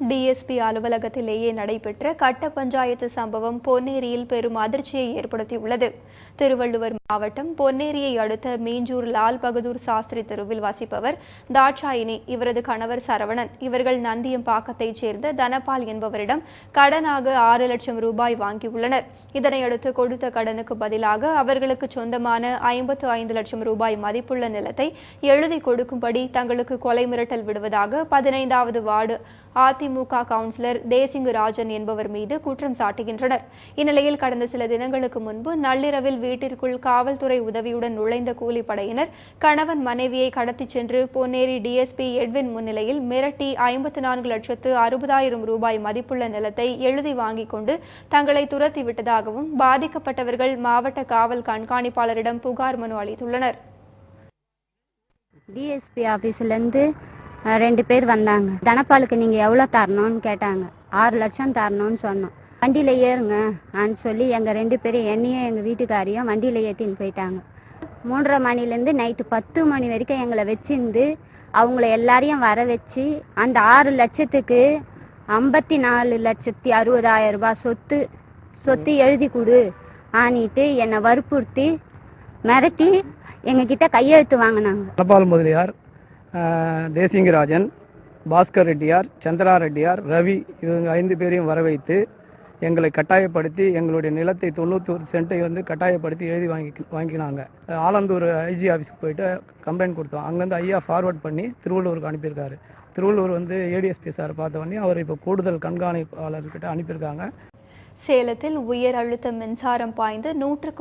DSP அலுவலகத்திலேயே நடைபெற்ற கட்ட பஞ்சாயத்து சம்பவம் பொன்னேரியில் பெரும் அதிர்ச்சியை ஏற்படுத்தியுள்ளது. திருவள்ளுவர் மாவட்டம் பொன்னேரியை அடுத்த மீஞ்சூர் லால் பகதூர் சாஸ்திரி தெருவில் வசிப்பவர் தாட்சாயினி. இவரது கணவர் சரவணன். இவர்கள் நந்தியம்பாக்கத்தைச் சேர்ந்த தனபால் என்பவரிடம் கடனாக ஆறு லட்சம் ரூபாய் வாங்கியுள்ளனர். இதனையடுத்து கொடுத்த கடனுக்கு பதிலாக அவர்களுக்கு சொந்தமான ஐம்பத்து ஐந்து லட்சம் ரூபாய் மதிப்புள்ள நிலத்தை எழுதி கொடுக்கும்படி தங்களுக்கு கொலை மிரட்டல் விடுவதாக பதினைந்தாவது வார்டு அதிமுக கவுன்சிலர் தேசிங்கு ராஜன் என்பவர் மீது குற்றம் சாட்டுகின்றனர். இந்நிலையில் கடந்த சில தினங்களுக்கு முன்பு நள்ளிரவில் வீட்டிற்குள் காவல்துறை உதவியுடன் நுழைந்த கூலிப்படையினர் கணவன் மனைவியை கடத்திச் சென்று பொன்னேரி டிஎஸ்பி எட்வின் முன்னிலையில் மிரட்டி ஐம்பத்தி நான்கு லட்சத்து அறுபதாயிரம் ரூபாய் மதிப்புள்ள நிலத்தை எழுதி வாங்கிக் கொண்டு தங்களை துரத்தி விட்டதாகவும் பாதிக்கப்பட்டவர்கள் மாவட்ட காவல் கண்காணிப்பாளரிடம் புகார் மனு அளித்துள்ளனர். டிஎஸ்பி ஆபீஸ்ல இருந்து ரெண்டு பேர் வந்தாங்க. தனப்பாலுக்கு நீங்கள் எவ்வளோ தரணும்னு கேட்டாங்க. ஆறு லட்சம் தரணும்னு சொன்னோம். வண்டியில் ஏறுங்க ஆன்னு சொல்லி எங்கள் ரெண்டு பேரும் என்னையும் எங்கள் வீட்டுக்காரையும் வண்டியில் ஏற்றின்னு போயிட்டாங்க. மூன்றரை மணிலேருந்து நைட்டு பத்து மணி வரைக்கும் எங்களை வச்சிருந்து அவங்கள எல்லாரையும் வர வச்சு அந்த ஆறு லட்சத்துக்கு ஐம்பத்தி நாலு லட்சத்தி அறுபதாயிரம் ரூபாய் சொத்து சொத்து எழுதி கொடு ஆனிட்டு என்னை வற்புறுத்தி மிரட்டி எங்ககிட்ட கையெழுத்து வாங்கினாங்க. தனபால் முதலியார் தேசிங்கராஜன் பாஸ்கர் ரெட்டியார் சந்திரா ரெட்டியார் ரவி இவங்க ஐந்து பேரையும் வர வைத்து எங்களை கட்டாயப்படுத்தி எங்களுடைய நிலத்தை தொண்ணூத்தொரு சென்ட்டை வந்து கட்டாயப்படுத்தி எழுதி வாங்கி வாங்கினாங்க. ஆலந்தூர் ஐஜி ஆஃபீஸ்க்கு போயிட்டு கம்ப்ளைண்ட் கொடுத்தோம். அங்கேருந்து ஐயா ஃபார்வர்ட் பண்ணி திருவள்ளூருக்கு அனுப்பியிருக்காரு. திருவள்ளூர் வந்து ஏடிஎஸ்பி சார் பார்த்த உடனே அவர் இப்போ கூடுதல் கண்காணிப்பாளர்கிட்ட அனுப்பியிருக்காங்க. சேலத்தில் உயர் அழுத்த மின்சாரம் பாய்ந்து நூற்றுக்கும்